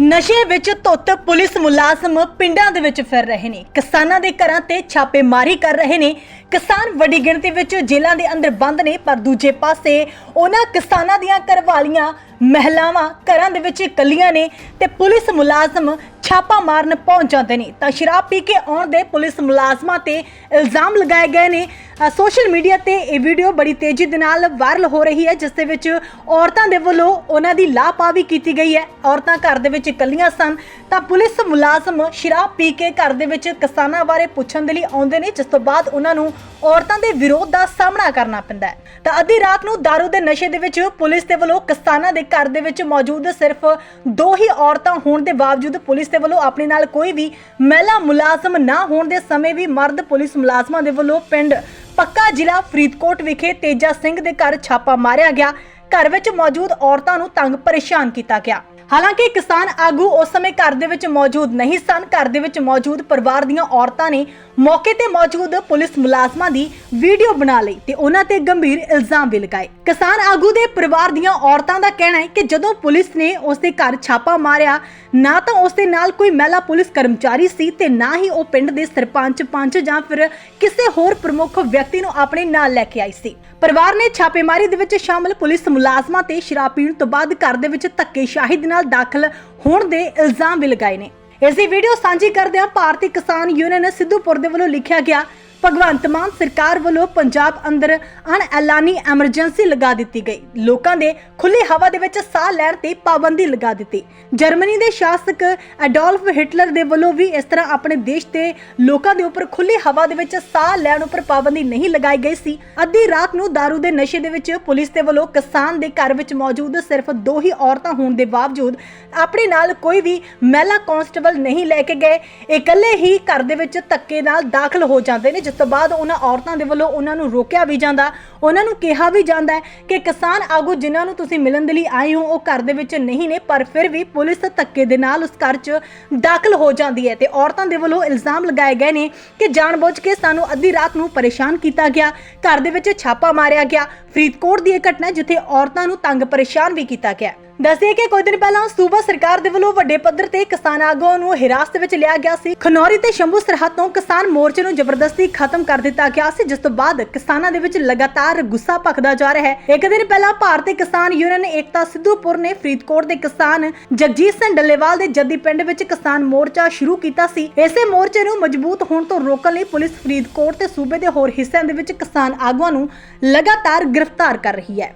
ਨਸ਼ੇ ਵਿੱਚ ਧੁੱਤ ਪੁਲਿਸ ਮੁਲਾਜ਼ਮ ਪਿੰਡਾਂ ਦੇ ਵਿੱਚ ਫਿਰ ਰਹੇ ਨੇ। ਕਿਸਾਨਾਂ ਦੇ ਘਰਾਂ ਤੇ ਛਾਪੇਮਾਰੀ ਕਰ ਰਹੇ ਨੇ। ਕਿਸਾਨ ਵੱਡੀ ਗਿਣਤੀ ਵਿੱਚ ਜੇਲ੍ਹਾਂ ਦੇ ਅੰਦਰ ਬੰਦ ਨੇ, ਪਰ ਦੂਜੇ ਪਾਸੇ ਉਹਨਾਂ ਕਿਸਾਨਾਂ ਦੀਆਂ ਘਰਵਾਲੀਆਂ, ਮਹਿਲਾਵਾਂ ਘਰਾਂ ਦੇ ਵਿੱਚ ਇਕੱਲੀਆਂ ਨੇ ਤੇ ਪੁਲਿਸ ਮੁਲਾਜ਼ਮ ਛਾਪਾ ਮਾਰਨ ਪਹੁੰਚ ਜਾਂਦੇ ਨੇ। ਤਾਂ ਸ਼ਰਾਬ ਪੀ ਕੇ ਆਉਣ ਦੇ ਪੁਲਿਸ ਮੁਲਾਜ਼ਮਾਂ ਤੇ ਇਲਜ਼ਾਮ ਲਗਾਏ ਗਏ ਨੇ ਸੋਸ਼ਲ ਮੀਡੀਆ ਤੇ ਇਹ ਵੀਡੀਓ ਬੜੀ ਤੇਜ਼ੀ ਦੇ ਨਾਲ ਵਾਇਰਲ ਹੋ ਰਹੀ ਹੈ, ਜਿਸ ਦੇ ਵਿੱਚ ਔਰਤਾਂ ਦੇ ਵੱਲੋਂ ਉਹਨਾਂ ਦੀ ਲਾਪਾ ਕੀਤੀ ਗਈ ਹੈ। ਔਰਤਾਂ ਘਰ ਦੇ ਵਿੱਚ ਇਕੱਲੀਆਂ ਸਨ। ਤਾਂ ਪੁਲਿਸ ਮੁਲਾਜ਼ਮ ਸ਼ਰਾਬ ਪੀ ਕੇ ਘਰ ਦੇ ਵਿੱਚ ਕਿਸਾਨਾਂ ਬਾਰੇ ਪੁੱਛਣ ਦੇ ਲਈ ਆਉਂਦੇ ਨੇ, ਜਿਸ ਤੋਂ ਬਾਅਦ ਉਹਨਾਂ ਨੂੰ ਔਰਤਾਂ ਦੇ ਵਿਰੋਧ ਦਾ ਸਾਹਮਣਾ ਕਰਨਾ ਪੈਂਦਾ ਹੈ। ਤਾਂ ਅੱਧੀ ਰਾਤ ਨੂੰ दारू ਦੇ ਨਸ਼ੇ ਦੇ ਵਿੱਚ ਪੁਲਿਸ ਦੇ ਵੱਲੋਂ ਕਿਸਾਨਾਂ ਦੇ ਘਰ ਦੇ ਵਿੱਚ ਮੌਜੂਦ ਸਿਰਫ ਦੋ ਹੀ ਔਰਤਾਂ ਹੋਣ ਦੇ ਬਾਵਜੂਦ ਪੁਲਿਸ ਦੇ ਵੱਲੋਂ ਆਪਣੇ ਨਾਲ ਕੋਈ ਵੀ ਮਹਿਲਾ ਮੁਲਾਜ਼ਮ ਨਾ ਹੋਣ ਦੇ ਸਮੇਂ ਵੀ ਮਰਦ ਪੁਲਿਸ ਮੁਲਾਜ਼ਮਾਂ ਦੇ ਵੱਲੋਂ ਪਿੰਡ ਪੱਕਾ ਜ਼ਿਲ੍ਹਾ ਫਰੀਦਕੋਟ ਵਿਖੇ ਤੇਜਾ ਸਿੰਘ ਦੇ ਘਰ ਛਾਪਾ ਮਾਰਿਆ ਗਿਆ। ਘਰ ਵਿੱਚ ਮੌਜੂਦ ਔਰਤਾਂ ਨੂੰ ਤੰਗ ਪਰੇਸ਼ਾਨ ਕੀਤਾ ਗਿਆ। ਹਾਲਾਂਕਿ ਕਿਸਾਨ ਆਗੂ ਉਸ ਸਮੇਂ ਘਰ ਦੇ ਵਿੱਚ ਮੌਜੂਦ ਨਹੀਂ ਸਨ। ਘਰ ਦੇ ਵਿੱਚ ਮੌਜੂਦ ਪਰਿਵਾਰ ਦੀਆਂ ਔਰਤਾਂ ਨੇ ਮੌਕੇ ਤੇ ਮੌਜੂਦ ਪੁਲਿਸ ਮੁਲਾਜ਼ਮਾਂ ਦੀ ਵੀਡੀਓ ਬਣਾ ਲਈ ਤੇ ਉਹਨਾਂ ਤੇ ਗੰਭੀਰ ਇਲਜ਼ਾਮ ਵੀ ਲਗਾਏ। ਕਿਸਾਨ ਆਗੂ ਦੇ ਪਰਿਵਾਰ ਦੀਆਂ ਔਰਤਾਂ ਦਾ ਕਹਿਣਾ ਹੈ ਕਿ ਜਦੋਂ ਪੁਲਿਸ ਨੇ ਉਸ ਦੇ ਘਰ ਛਾਪਾ ਮਾਰਿਆ, ਨਾ ਤਾਂ ਉਸ ਦੇ ਨਾਲ ਕੋਈ ਮਹਿਲਾ ਪੁਲਿਸ ਕਰਮਚਾਰੀ ਸੀ ਤੇ ਨਾ ਹੀ ਉਹ ਪਿੰਡ ਦੇ ਸਰਪੰਚ ਪੰਚ ਜਾਂ ਫਿਰ ਕਿਸੇ ਹੋਰ ਪ੍ਰਮੁੱਖ ਵਿਅਕਤੀ ਨੂੰ ਆਪਣੇ ਨਾਲ ਲੈ ਕੇ ਆਈ ਸੀ। ਪਰਿਵਾਰ ਨੇ ਛਾਪੇਮਾਰੀ ਦੇ ਵਿੱਚ ਸ਼ਾਮਲ ਪੁਲਿਸ ਮੁਲਾਜ਼ਮਾਂ ਤੇ ਸ਼ਰਾਬ ਪੀਣ ਤੋਂ ਬਾਅਦ ਘਰ ਦੇ ਵਿੱਚ ਧੱਕੇਸ਼ਾਹੀ ਦੇ ਨਾਲ ਦਾਖਲ ਹੋਣ ਦੇ ਇਲਜ਼ਾਮ ਵੀ ਲਗਾਏ ਨੇ। ਇਸ ਦੀ ਵੀਡੀਓ ਸਾਂਝੀ ਕਰਦਿਆਂ ਭਾਰਤੀ ਕਿਸਾਨ ਯੂਨੀਅਨ ਸਿੱਧੂਪੁਰ ਦੇ ਵੱਲੋਂ ਲਿਖਿਆ ਗਿਆ ਭਗਵੰਤ ਮਾਨ ਸਰਕਾਰ ਵੱਲੋਂ ਪੰਜਾਬ ਅੰਦਰ ਅਣ ਐਲਾਨੀ ਐਮਰਜੈਂਸੀ ਲਗਾ ਦਿੱਤੀ ਗਈ। ਲੋਕਾਂ ਦੇ ਖੁੱਲੀ ਹਵਾ ਦੇ ਵਿੱਚ ਸਾਹ ਲੈਣ ਤੇ ਪਾਬੰਦੀ ਲਗਾ ਦਿੱਤੀ। ਜਰਮਨੀ ਦੇ ਸ਼ਾਸਕ ਐਡੋਲਫ ਹਿਟਲਰ ਦੇ ਵੱਲੋਂ ਵੀ ਇਸ ਤਰ੍ਹਾਂ ਆਪਣੇ ਦੇਸ਼ ਦੇ ਲੋਕਾਂ ਦੇ ਉੱਪਰ ਖੁੱਲੀ ਹਵਾ ਦੇ ਵਿੱਚ ਸਾਹ ਲੈਣ ਉੱਪਰ ਪਾਬੰਦੀ ਨਹੀਂ ਲਗਾਈ ਗਈ ਸੀ। ਅੱਧੀ ਰਾਤ ਨੂੰ दारू ਦੇ ਨਸ਼ੇ ਦੇ ਵਿੱਚ ਪੁਲਿਸ ਦੇ ਵੱਲੋਂ ਕਿਸਾਨ ਦੇ ਘਰ ਵਿੱਚ ਮੌਜੂਦ ਸਿਰਫ ਦੋ ਹੀ ਔਰਤਾਂ ਹੋਣ ਦੇ ਬਾਵਜੂਦ ਆਪਣੇ ਨਾਲ ਕੋਈ ਵੀ ਮਹਿਲਾ ਕਾਂਸਟੇਬਲ ਨਹੀਂ ਲੈ ਕੇ ਗਏ। ਇਕੱਲੇ ਹੀ ਘਰ ਦੇ ਵਿੱਚ ਧੱਕੇ ਨਾਲ ਦਾਖਲ ਹੋ ਜਾਂਦੇ ਨੇ ਜਿਸ ਤੋਂ ਬਾਅਦ ਉਹਨਾਂ ਔਰਤਾਂ ਦੇ ਵੱਲੋਂ ਉਹਨਾਂ ਨੂੰ ਰੋਕਿਆ ਵੀ ਜਾਂਦਾ, ਉਹਨਾਂ ਨੂੰ ਕਿਹਾ ਵੀ ਜਾਂਦਾ ਕਿ ਕਿਸਾਨ ਆਗੂ ਜਿਨ੍ਹਾਂ ਨੂੰ ਤੁਸੀਂ ਮਿਲਣ ਦੇ ਲਈ ਆਏ ਹੋ, ਉਹ ਘਰ ਦੇ ਵਿੱਚ ਨਹੀਂ ਨੇ, ਪਰ ਫਿਰ ਵੀ ਪੁਲਿਸ ਧੱਕੇ ਦੇ ਨਾਲ ਉਸ ਘਰ 'ਚ ਦਾਖਲ ਹੋ ਜਾਂਦੀ ਹੈ ਤੇ ਔਰਤਾਂ ਦੇ ਵੱਲੋਂ ਇਲਜ਼ਾਮ ਲਗਾਏ ਗਏ ਨੇ ਕਿ ਜਾਣਬੁੱਝ ਕੇ ਸਾਨੂੰ ਅੱਧੀ ਰਾਤ ਨੂੰ ਪਰੇਸ਼ਾਨ ਕੀਤਾ ਗਿਆ, ਘਰ ਦੇ ਵਿੱਚ ਛਾਪਾ ਮਾਰਿਆ ਗਿਆ। ਫਰੀਦਕੋਟ ਦੀ ਇਹ ਘਟਨਾ ਜਿੱਥੇ ਔਰਤਾਂ ਨੂੰ ਤੰਗ ਪਰੇਸ਼ਾਨ ਵੀ ਕੀਤਾ ਗਿਆ। ਦੱਸਿਆ ਕਿ ਕੁਝ ਦਿਨ ਪਹਿਲਾਂ ਸੂਬਾ ਸਰਕਾਰ ਦੇ ਵੱਲੋਂ ਵੱਡੇ ਪੱਧਰ ਤੇ ਕਿਸਾਨ ਆਗੂਆਂ ਨੂੰ ਹਿਰਾਸਤ ਵਿੱਚ ਲਿਆ ਗਿਆ ਸੀ। ਖਨੌਰੀ ਤੇ ਸ਼ੰਭੂ ਸਰਹੱਦ ਤੋਂ ਕਿਸਾਨ ਮੋਰਚੇ ਨੂੰ ਜ਼ਬਰਦਸਤੀ ਖਤਮ ਕਰ ਦਿੱਤਾ ਗਿਆ ਸੀ, ਜਿਸ ਤੋਂ ਬਾਅਦ ਕਿਸਾਨਾਂ ਦੇ ਵਿੱਚ ਲਗਾਤਾਰ ਗੁੱਸਾ ਭਖਦਾ ਜਾ ਰਿਹਾ ਹੈ। ਇੱਕ ਦਿਨ ਪਹਿਲਾਂ ਭਾਰਤੀ ਕਿਸਾਨ ਯੂਨੀਅਨ ਏਕਤਾ ਸਿੱਧੂਪੁਰ ਨੇ ਫਰੀਦਕੋਟ ਦੇ ਕਿਸਾਨ ਜਗਜੀਤ ਸਿੰਘ ਡੱਲੇਵਾਲ ਦੇ ਜੱਦੀ ਪਿੰਡ ਵਿੱਚ ਕਿਸਾਨ ਮੋਰਚਾ ਸ਼ੁਰੂ ਕੀਤਾ ਸੀ। ਇਸੇ ਮੋਰਚੇ ਨੂੰ ਮਜ਼ਬੂਤ ਹੋਣ ਤੋਂ ਰੋਕਣ ਲਈ ਪੁਲਿਸ ਫਰੀਦਕੋਟ ਤੇ ਸੂਬੇ ਦੇ ਹੋਰ ਹਿੱਸਿਆਂ ਦੇ ਵਿੱਚ ਕਿਸਾਨ ਆਗੂਆਂ ਨੂੰ ਲਗਾਤਾਰ ਗ੍ਰਿਫਤਾਰ ਕਰ ਰਹੀ ਹੈ।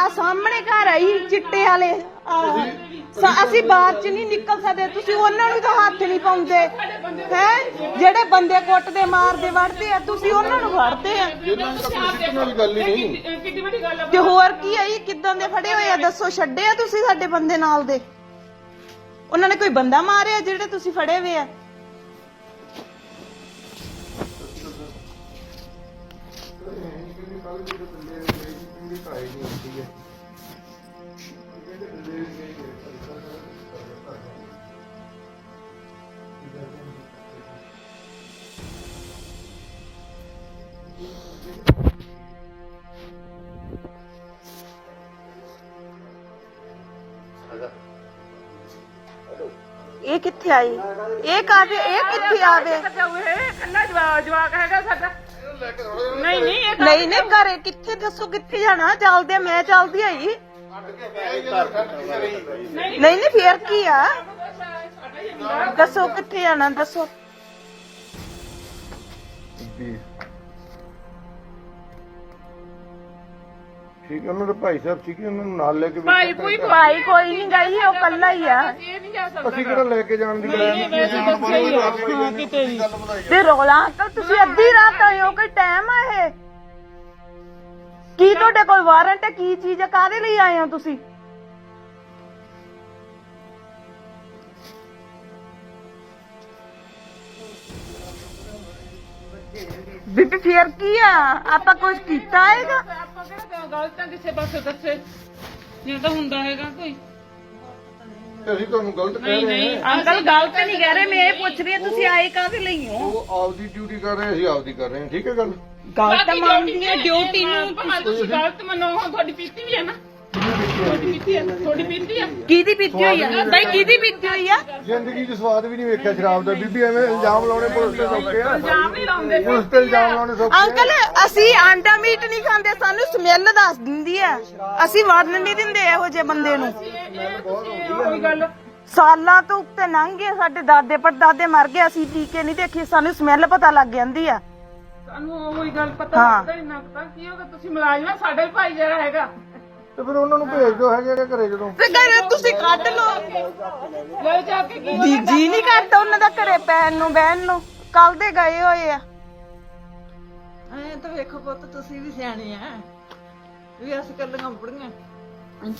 ਆ ਸਾਹਮਣੇ ਘਰ ਆਈ ਚਿੱਟੇ ਵਾਲੇ। ਸ- ਅਸੀਂ ਬਾਹਰ ਚ ਨਹੀਂ ਨਿਕਲ ਸਕਦੇ। ਤੁਸੀਂ ਉਹਨਾਂ ਨੂੰ ਤਾਂ ਹੱਥ ਨਹੀਂ ਪਾਉਂਦੇ। ਹੈ? ਜਿਹੜੇ ਬੰਦੇ ਕੁੱਟਦੇ ਮਾਰਦੇ ਵੜਦੇ ਆ ਤੁਸੀਂ ਉਹਨਾਂ ਨੂੰ ਵੜਦੇ ਆ। ਨਾਲ ਗੱਲ ਹੀ ਨਹੀਂ। ਤੇ ਹੋਰ ਕੀ ਆਈ ਕਿੱਦਾਂ ਦੇ ਫੜੇ ਹੋਏ ਆ? ਦੱਸੋ ਛੱਡੇ ਆ ਤੁਸੀਂ ਸਾਡੇ ਬੰਦੇ ਨਾਲ ਦੇ? ਉਹਨਾਂ ਨੇ ਕੋਈ ਬੰਦਾ ਮਾਰਿਆ ਜਿਹੜੇ ਤੁਸੀਂ ਫੜੇ ਹੋਏ ਆ? ਇਹ ਕਿੱਥੇ ਆਈ? ਇਹ ਕਾਹਦੇ ਇਹ ਕਿੱਥੇ ਆਵੇ? ਕੰਨਾ ਜਵਾਕ ਹੈਗਾ ਸਾਡਾ। ਨਹੀਂ ਨਹੀਂ ਇਹ ਨਹੀਂ ਨਹੀਂ ਘਰੇ ਕਿੱਥੇ ਦੱਸੋ ਕਿੱਥੇ ਜਾਣਾ? ਚੱਲਦੇ ਆ, ਮੈਂ ਚੱਲਦੀ ਆਈ। ਨਹੀਂ ਨਹੀਂ ਫੇਰ ਕੀ ਆ? ਦੱਸੋ ਕਿੱਥੇ ਜਾਣਾ ਦੱਸੋ। ਠੀਕ ਹੈ ਉਹਨਾਂ ਦੇ ਭਾਈ ਸਾਹਿਬ ਸੀਗੇ ਉਹਨਾਂ ਨੂੰ ਨਾਲ ਲੈ ਕੇ ਭਾਈ ਕੋਈ ਭਾਈ ਕੋਈ ਨਹੀਂ ਗਈ ਉਹ ਕੱਲਾ ਹੀ ਆ। ਇਹ ਨਹੀਂ ਜਾ ਸਕਦਾ ਅਸੀਂ ਕਿਹੜਾ ਲੈ ਕੇ ਜਾਣ ਦੀ ਗੱਲ ਇਹ ਵੈਸੇ ਦੱਸਿਆ ਹੀ ਆ। ਹਾਂ ਕਿਤੇ ਵੀ ਤੇ ਰੋਲਾ ਅੰਕਲ ਤੁਸੀਂ ਅੱਧੀ ਰਾਤ ਆਏ ਹੋ ਕੋਈ ਟਾਈਮ ਆ ਇਹ? ਕੀ ਤੁਹਾਡੇ ਕੋਲ ਵਾਰੰਟ ਹੈ? ਕੀ ਚੀਜ਼ ਹੈ? ਕਾਹਦੇ ਲਈ ਆਏ ਹੋ ਤੁਸੀਂ? ਬੀਬੀ, ਫੇਰ ਕੀ ਆ? ਆਪਾਂ ਕੁਝ ਕੀਤਾ ਹੈਗਾ? ਆਪਾਂ ਕਿਹੜਾ ਗਲਤ ਕਿਸੇ ਪਾਸੇ ਦੱਸੇ? ਜੇ ਤਾਂ ਹੁੰਦਾ ਹੈਗਾ ਕੋਈ? ਅਸੀਂ ਤੁਹਾਨੂੰ ਗਲਤ ਕਹਿ ਰਹੇ ਨਹੀਂ ਅੰਕਲ ਗਲਤ ਨਹੀਂ ਕਹਿ ਰਹੇ ਮੈਂ ਇਹ ਪੁੱਛ ਰਹੀ ਹਾਂ ਤੁਸੀਂ ਆਏ ਕਾਹਦੇ ਲਈ ਹੋ? ਉਹ ਆਪਦੀ ਡਿਊਟੀ ਕਰ ਰਹੇ ਅਸੀਂ ਆਪਦੀ ਕਰ ਰਹੇ ਹਾਂ ਠੀਕ ਹੈ ਗੱਲ? ਗਲਤ ਮੰਨਦੀ ਹੈ ਡਿਊਟੀ ਨੂੰ ਭਾਵੇਂ ਤੁਸੀਂ ਗਲਤ ਮੰਨੋ ਤੁਹਾਡੀ ਪੀਤੀ ਵੀ ਹੈ ਨਾ। ਤੁਹਾਡੀ ਪੀਤੀ ਆ? ਪੀਤੀ ਕਿਹਦੀ ਪੀਤੀ ਹੋਈ ਆ? ਬਈ ਕਿਹਦੀ ਪੀਤੀ ਹੋਈ ਆ? ਜ਼ਿੰਦਗੀ 'ਚ ਸਵਾਦ ਵੀ ਨਹੀਂ ਵੇਖਿਆ ਸ਼ਰਾਬ ਦਾ। ਬੀਬੀ ਐਵੇਂ ਇਲਜ਼ਾਮ ਲਾਉਣੇ ਪੁਲਿਸ ਤੇ ਸੌਕੇ ਆ। ਇਲਜ਼ਾਮ ਨਹੀਂ ਲਾਉਂਦੇ ਪੁਲਿਸ ਤੇ ਇਲਜ਼ਾਮ ਲਾਉਣੇ ਸੌਕੇ ਆ। ਅੰਕਲ ਅਸੀਂ ਆਂਡਾ ਮੀਟ ਨਹੀਂ ਖਾਂਦੇ ਸਾਨੂੰ ਸਮੈਲ ਦੱਸ ਦਿੰਦੀ ਆ। ਅਸੀਂ ਵੜਨ ਨਹੀਂ ਦਿੰਦੇ ਇਹੋ ਜਿਹੇ ਬੰਦੇ ਨੂੰ। ਕੋਈ ਗੱਲ ਸਾਲਾਂ ਤੋਂ ਉੱਤੇ ਲੰਘ ਗਏ ਸਾਡੇ ਦਾਦੇ ਪੜਦਾਦੇ ਮਰ ਗਏ ਅਸੀਂ ਟੀਕੇ ਨਹੀਂ ਦੇਖੇ ਸਾਨੂੰ ਸਮੈਲ ਪਤਾ ਲੱਗ ਜਾਂਦੀ ਆ। ਸਾਨੂੰ ਉਹੀ ਗੱਲ ਪਤਾ ਹਾਂ। ਲੱਗਦਾ ਇੰਨਾ ਕੁ ਤਾਂ। ਕੀ ਹੋਗਾ ਤੁਸੀਂ ਮੁਲਾਜ਼ਮ ਆ? ਸਾਡੇ ਵੀ ਭਾਈ ਜਿਹੜਾ ਹੈਗਾ। ਤੇ ਫਿਰ ਉਹਨਾਂ ਨੂੰ ਭੇਜ ਦਿਓ ਹੈਗੇ ਨੇ ਘਰੇ ਜਦੋਂ। ਤੇ ਘਰੇ ਤੁਸੀਂ ਕੱਢ ਲਓ। ਲੈ ਜਾ ਕੇ ਕੀ ਜੀ ਜੀ ਨਹੀਂ ਕਰਦਾ ਉਹਨਾਂ ਦਾ ਘਰੇ ਪੈਣ ਨੂੰ ਬਹਿਣ ਨੂੰ। ਕੱਲ ਦੇ ਗਏ ਹੋਏ ਆ। ਐ ਤਾਂ ਵੇਖੋ ਪੁੱਤ ਤੁਸੀਂ ਵੀ ਸਿਆਣੇ ਆ। ਵੀ ਅਸੀਂ ਕੱਲੀਆਂ ਪੜੀਆਂ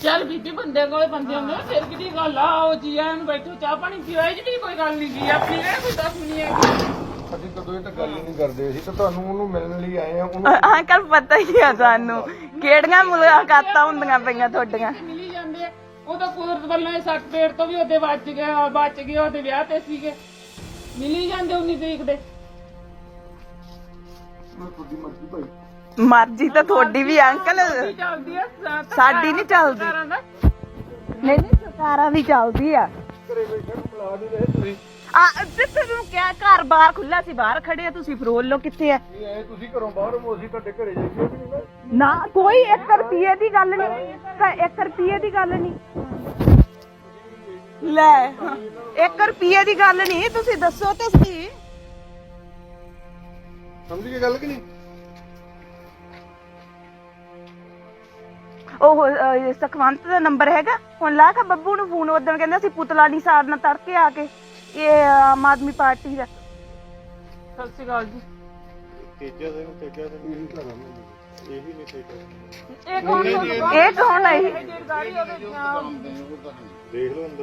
ਚੱਲ ਬੀਬੀ ਬੰਦੇ ਕੋਲੇ ਬੰਦੇ ਹੁੰਦੇ ਆ, ਫਿਰ ਕਿਹਦੀ ਗੱਲ ਆ? ਉਹ ਜੀ ਆਇਆਂ ਨੂੰ ਬੈਠੋ ਚਾਹ ਪਾਣੀ ਪੀਓ। ਇਹ ਜਿਹੜੀ ਕੋਈ ਗੱਲ ਨਹੀਂ ਕੀ ਆਪਣੀ ਕਿਹੜਾ ਕੋਈ ਦੱਸ ਨਹੀਂ ਹੈਗੀ। ਅਸੀਂ ਕਦੋਂ ਇਹ ਤਾਂ ਗੱਲ ਹੀ ਨਹੀਂ ਕਰਦੇ ਅਸੀਂ ਤਾਂ ਤੁਹਾਨੂੰ ਉਹਨੂੰ ਮਿਲਣ ਲਈ ਆਏ ਆ ਉਹਨੂੰ ਅੰਕਲ ਪਤਾ ਹੀ ਆ ਸਾਨੂੰ ਕਿਹੜੀਆਂ ਮੁਲਾਕਾਤਾਂ ਹੁੰਦੀਆਂ ਪਈਆਂ ਤੁਹਾਡੀਆਂ? ਮਿਲੀ ਜਾਂਦੇ ਆ। ਉਹ ਤਾਂ ਕੁਦਰਤ ਵੱਲੋਂ ਇਹ ਸੱਟ ਪੇੜ ਤੋਂ ਵੀ ਉਹਦੇ ਬਚ ਗਿਆ ਬਚ ਗਿਆ ਉਹਦੇ ਵਿਆਹ ਤੇ ਸੀਗੇ। ਮਿਲੀ ਜਾਂਦੇ 19 ਤਰੀਕ ਦੇ। ਤੁਹਾਡੀ ਮਰਜ਼ੀ ਭਾਈ। ਮਰਜ਼ੀ ਤਾਂ ਤੁਹਾਡੀ ਵੀ ਅੰਕਲ। ਕੀ ਚੱਲਦੀ ਆ ਸਾ- ਸਾਡੀ ਨਹੀਂ ਚੱਲਦੀ। ਸਰਕਾਰਾਂ ਦਾ। ਨਹੀਂ ਨਹੀਂ ਸਰਕਾਰਾਂ ਦੀ ਚੱਲਦੀ ਆ। ਘਰੇ ਬੈਠੇ ਨੂੰ ਬੁਲਾ ਨਹੀਂ ਰਹੇ ਤੁਸੀਂ। ਆ ਕਿਹਾ ਘਰ ਬਾਹਰ ਖੁੱਲਾ ਸੀ ਬਾਹਰ ਖੜੇ ਆ ਤੁਸੀਂ ਫਰੋਲ ਲੋ ਕਿੱਥੇ ਆ? ਇਹ ਐ ਤੁਸੀਂ ਘਰੋਂ ਬਾਹਰ ਹੋ ਅਸੀਂ ਤੁਹਾਡੇ ਘਰੇ ਜਾਈਏ ਵੀ ਨਹੀਂ ਨਾ ਨਾ ਕੋਈ 1 ਰੁਪਏ ਦੀ ਗੱਲ ਨਹੀਂ 1 ਰੁਪਏ ਦੀ ਗੱਲ ਨਹੀਂ। ਲੈ 1 ਰੁਪਏ ਦੀ ਗੱਲ ਨਹੀਂ ਤੁਸੀਂ ਦੱਸੋ ਤਾਂ ਸਹੀ। ਸਮਝ ਗਏ ਗੱਲ ਕਿ ਨਹੀਂ? ਉਹ ਅਹ, ਸੁਖਵੰਤ ਦਾ ਨੰਬਰ ਹੈਗਾ। ਹੁਣ ਲਾ ਕੇ ਬੱਬੂ ਨੂੰ ਫੋਨ ਉਦੋਂ ਕਹਿੰਦਾ ਸੀ ਪੁਤਲਾ ਨਹੀਂ ਸਾੜਨਾ ਤੜਕੇ ਆ ਕੇ। ਇਹ ਆਮ ਆਦਮੀ ਪਾਰਟੀ ਦਾ। ਸਤਿ ਸ਼੍ਰੀ ਅਕਾਲ ਜੀ। ਤੇਜਾ ਦਿਨ ਤੇਜਾ ਦਿਨ ਇਹੀ ਘਰਾਂ ਇਹੀ ਨਹੀਂ ਤੇਜਾ ਇਹ ਕੌਣ ਇਹ ਕੌਣ ਹੈ ਇਹ? ਗਾੜੀ ਉਹਦੇ ਦੇਖ ਲਓ ਅੰਦਰ।